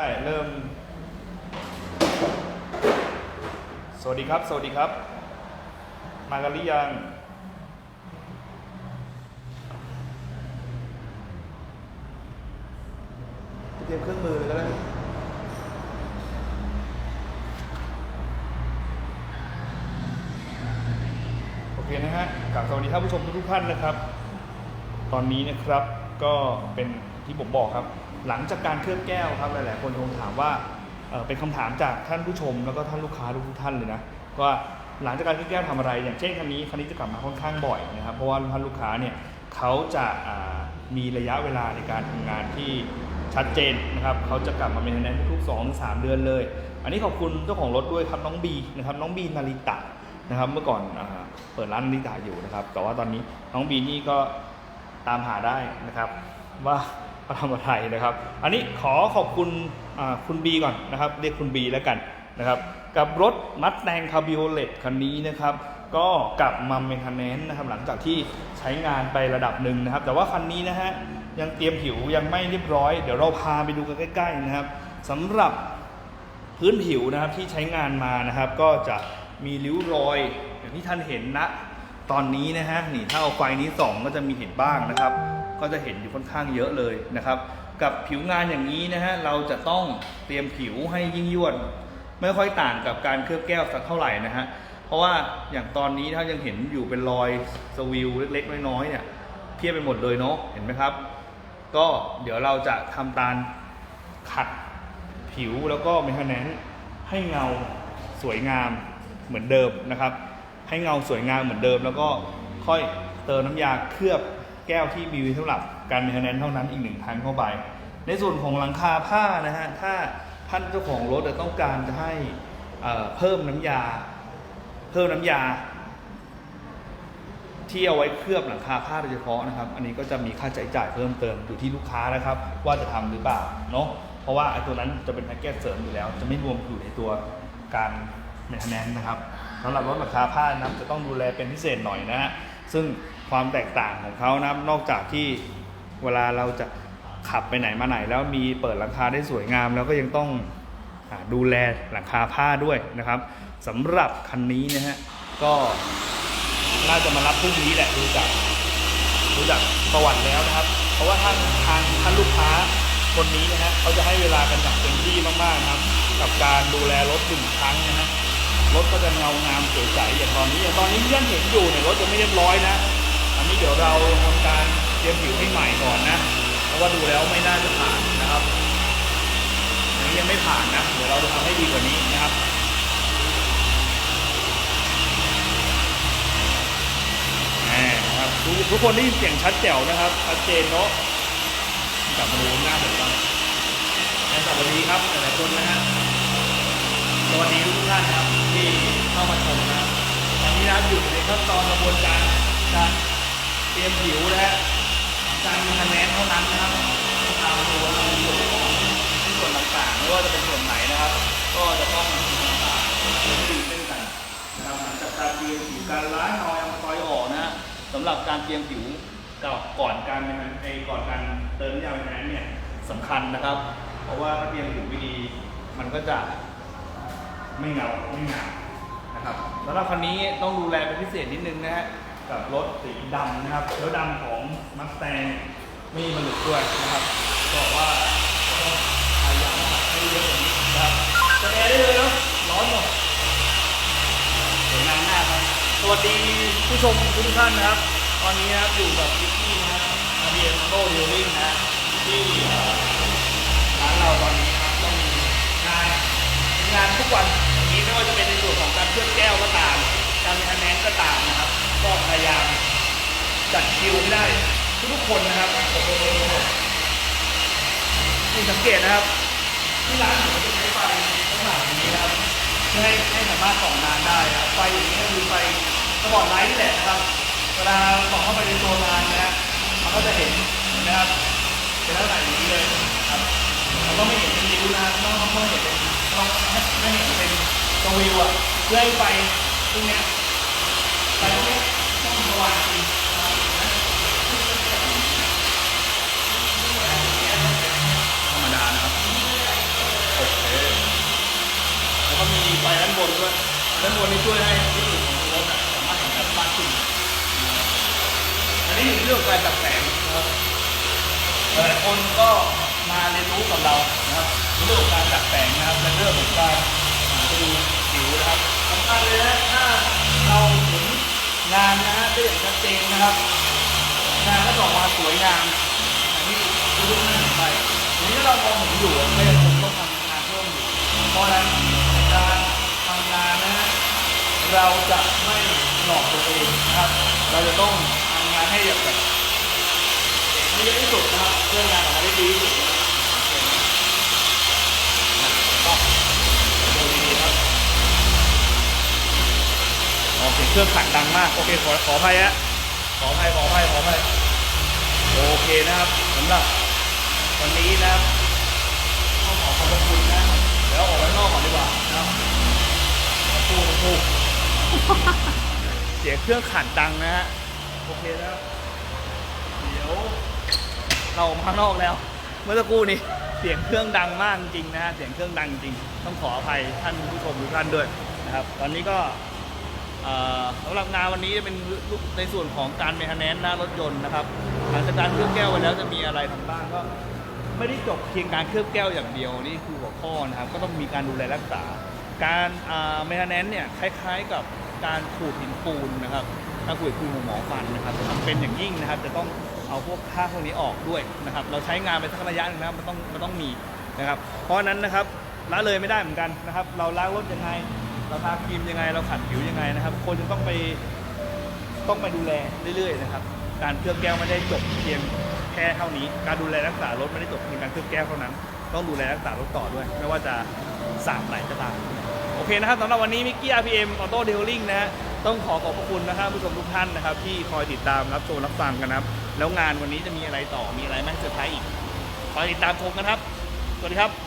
ได้เริ่ม สวัสดีครับ สวัสดีครับ มากันหรือยัง เตรียมเครื่องมือเลยก็ได้โอเคนะฮะกลับสวัสดีท่านผู้ชมทุกๆท่านนะครับ ตอนนี้นะครับก็เป็น ที่ผมบอกครับ หลังจากการเคลือบแก้วครับหลายๆคนคงถามว่าเเป็นคำถามจากท่านผู้ชม แล้วก็ท่านลูกค้าทุกท่านเลยนะว่าหลังจากการเคลือบแก้วทำอะไร อย่างเช่นคันนี้คันนี้จะกลับมาค่อนข้างบ่อยนะครับเพราะว่าท่านลูกค้าเนี่ยเขาจะามีระยะเวลาในการทำงานที่ชัดเจนนะครับเขาจะกลับมาเป็นแนนทุกๆ2อถึงสเดือนเลย อันนี้ขอบคุณเจ้าของรถด้วยครับน้องบีนะครับน้องบีนาริตะนะครับ เมื่อก่อนอเปิดร้านนิตาอยู่นะครับ แต่ว่าตอนนี้น้องบีนี่ก็ตามหาได้นะครับว่า เขาทำอะไรนะครับ อันนี้ขอขอบคุณคุณบีก่อนนะครับ เรียกคุณบีแล้วกันนะครับ กับรถมัดแตงคาบิโอเลตคันนี้นะครับ ก็กลับมาเมนเทนแนนนะครับ หลังจากที่ใช้งานไประดับหนึ่งนะครับ แต่ว่าคันนี้นะฮะยังเตรียมผิวยังไม่เรียบร้อย เดี๋ยวเราพาไปดูกันใกล้ ๆนะครับสำหรับพื้นผิวนะครับที่ใช้งานมานะครับ ก็จะมีริ้วรอยอย่างที่ท่านเห็นนะตอนนี้นะฮะนี่ถ้าเอาไฟนี้ส่องก็จะมีเห็นบ้างนะครับ ก็จะเห็นอยู่ค่อนข้างเยอะเลยนะครับ กับผิวงานอย่างนี้นะฮะเราจะต้องเตรียมผิวให้ยิ่งยวดไม่ค่อยต่างกับการเคลือบแก้วสักเท่าไหร่นะฮะเพราะว่าอย่างตอนนี้ถ้ายังเห็นอยู่เป็นรอยสวิลเล็กๆ น้อยๆเนี่ยเพียบไปหมดเลยเนาะเห็นไหมครับ ก็เดี๋ยวเราจะทำการขัดผิวแล้วก็เมนเทนแนนให้เงาสวยงามเหมือนเดิมนะครับ ให้เงาสวยงามเหมือนเดิม แล้วก็ค่อยเติมน้ำยาเคลือบ แก้วที่มีไว้สำหรับการมนเทนแนนเท่านั้นอีกหนึ่งครั้งเข้าไป ในส่วนของหลังคาผ้านะฮะถ้าท่านเจ้าของรถต้องการจะให้เพิ่มน้ำยา เพิ่มน้ำยา ที่เอาไว้เคลือบหลังคาผ้าโดยเฉพาะนะครับ อันนี้ก็จะมีค่าใช้จ่ายเพิ่มเติมอยู่ที่ลูกค้านะครับ ว่าจะทำหรือเปล่าเนาะเพราะว่าไอ้ตัวนั้นจะเป็นแพ็กเกจเสริมอยู่แล้ว จะไม่รวมอยู่ในตัวการเมนเทนแนนนะครับสำหรับรถราคาผ้านะครับจะต้องดูแลเป็นพิเศษหน่อยนะฮะซึ่ง ความแตกต่างของเขานะครับ นอกจากที่เวลาเราจะขับไปไหนมาไหน แล้วมีเปิดหลังคาได้สวยงาม แล้วก็ยังต้องอดูแลหลังคาผ้าด้วยนะครับสำหรับคันนี้นะฮะก็น่าจะมารับพรุ่งนี้แหละดูจากรู้จักประวัติแล้วนะครับ เพราะว่าท่านทางท่านลูกค้าคนนี้นะฮะเขาจะให้เวลากันอย่างเต็มที่มากๆนะครับ กับการดูแลรถหนึ่งครั้งนะฮะรถก็จะเงางามสวยใสอย่างตอนนี้อย่างตอนนี้ที่ท่านเห็นอยู่เนี่ยรถจะไม่เรียบร้อยนะ นี้เดี๋ยวเราทำการเตรียมผิวให้ใหม่ก่อนนะ เพราะว่าดูแล้วไม่น่าจะผ่านนะครับอันนี้ยังไม่ผ่านนะ เดี๋ยวเราจะทำให้ดีกว่านี้นะครับแหม่นะครับทุกทุกคนได้ยินเสียงชัดแจ๋วนะครับชัดเจนเนาะกลับมาดูหน้าผมบ้างแสวัสดีครับหลายๆคนนะฮะสวัสดีทุกท่านครับที่เข้ามาชมนะครับตอนนี้นะครับอยู่ในขั้นตอนกระบวนการการ เตรียมผิวนะฮะการมีคะแนนเท่านั้นนะครับตามดูว่าในส่วนของส่วนต่างๆไม่ว่าจะเป็นส่วนไหนนะครับ ก็จะต้องอ่าดูเช่นกันนะครับหลังจากการเตรียมผิวการล้างออยล์คอยออกนะสำหรับการเตรียมผิวกับก่อนการไอก่อนการเติมน้ำยาแมนเนี่ยสำคัญนะครับ เพราะว่าถ้าเตรียมผิวไม่ดี มันก็จะไม่เงาไม่งามนะครับสำหรับคันนี้ต้องดูแลเป็นพิเศษนิดนึงนะฮะ กับรถสีดำนะครับแล้วดำของมัสแตงไม่มีมันหลุดด้วยนะครับบอกว่าพยายามขัดให้เยอะกว่านี้นะครับจะแอร์ได้เลยเนาะร้อนหมดสวยงามมากครับสวัสดีผู้ชมทุกท่านนะครับ ตอนนี้นะครับอยู่กับพิกกี้นะครับอาเบียนโต้ดีลลิ่งนะที่ร้านเราตอนนี้นะครับต้องมีงานงานทุกวันนี้ไม่ว่าจะเป็นในส่วนของการเคลื่อบแก้วก็ตามคะแนนก็ตามนะครับ ก็พยายามจัดคิวให้ได้ทุกๆคนนะครับนี่สังเกตนะครับ ที่ร้านผมจะใช้ไฟลักษณะอย่างนี้นะครับเพื่อให้ให้สามารถส่องงานได้นะครับไฟอย่างนี้ก็คือไฟสปอตไลท์นี่แหละนะครับ เวลาส่องเข้าไปในตัวงานนะฮะมันก็จะเห็นนไหมครับเป็นลักษณะอย่างนี้เลยครับเราก็ไม่เห็นเป็นริ้วนะต้องต้องเห็นเป็นต้องไม่เห็นเป็นตัววิวอะเพื่อให้ไฟพวกเนี้ ธรรมดานะครับโอเคแล้วก็มีไฟด้นบนด้วยด้นบนนี่ช่วยให้ที่ของรถอะสามารถเห็นชัดมากขึ้นอันนี้เรื่องการจับแสงนะครับหลายคนก็มาเรียนรู้กับเราเรื่องการจับแสงนะครับเรื่องของการดูผิวนะครับสำคัญเลยนถ้าเราเห็งานนะฮะ ได้อย่างชัดเจนนะครับงานก็จะออกมาสวยงามอย่างที่ทุกท่านเห็นไปทีนี้เรามองเห็นอยู่ก็ยังคงต้องทำงานเพิ่มอยู่เพราะฉะนั้นการทำงานนะฮะเราจะไม่หลอกตัวเองนะครับ เราจะต้องทำงานให้แบบแบบให้เยอะที่สุดนะครับเพื่องานออกมาได้ดีที่สุดนะครับก็ดูดีๆครับโอ เครื่องขัดดังมากโอเคขอขออภัยฮะขออภัยขออภัยขออภัยโอเคนะครับสำหรับวันนี้นะครับต้องขอขอบคุณนะเดี๋ยวออกไปนอกก่อนดีกว่านะครับมาพูดมาพูดเสียงเครื่องขัดดังนะฮะโอเคนะเดี๋ยวเราออกมาข้างนอกแล้ว เมื่อสักครู่นี้เสียงเครื่องดังมากจริงนะฮะเสียงเครื่องดังจริง ต้องขออภัยท่านผู้ชมทุกท่านด้วยนะครับ ตอนนี้ก็ สำหรับงานวันนี้จะเป็นในส่วนของการเมนเทนแนนหน้ารถยนต์นะครับหลังจากการเคลือบแก้วไปแล้วจะมีอะไรทำบ้างก็ไม่ได้จบเพียงการเคลือบแก้วอย่างเดียวนี่คือหัวข้อนะครับก็ต้องมีการดูแลรักษา การเมนเทนแนนเนี่ยคล้ายๆกับการขูดหินปูนนะครับกาขูดหินปูนของหมอฟันนะครับจำเป็นอย่างยิ่งนะครับจะต้องเอาพวกค่าพวกนี้ออกด้วยนะครับเราใช้งานไปสักระยะหนึงนะครับมันต้องมันต้องมีนะครับเพราะนั้นนะครับละเลยไม่ได้เหมือนกันนะครับ เราล้างรถยังไง เราทาครีมยังไงเราขัดผิวยังไงนะครับ คนจะต้องไปต้องไปดูแลเรื่อยๆนะครับ การเคลือบแก้วไม่ได้จบเพียงแค่เท่านี้ การดูแลรักษารถไม่ได้จบเพียงการเคลือบแก้วเท่านั้น ต้องดูแลรักษารถต่อด้วย ไม่ว่าจะสามไหนก็ตามโอเคนะครับสำหรับวันนี้มิกกี้ RPM Auto Detailing นะฮะต้องขอขอบพระคุณนะครับผู้ชมทุกท่านนะครับ ที่คอยติดตามรับชมรับฟังกันนะครับ แล้วงานวันนี้จะมีอะไรต่อมีอะไรไหมเซอร์ไพรส์อีกคอยติดตามชมกันครับ สวัสดีครับ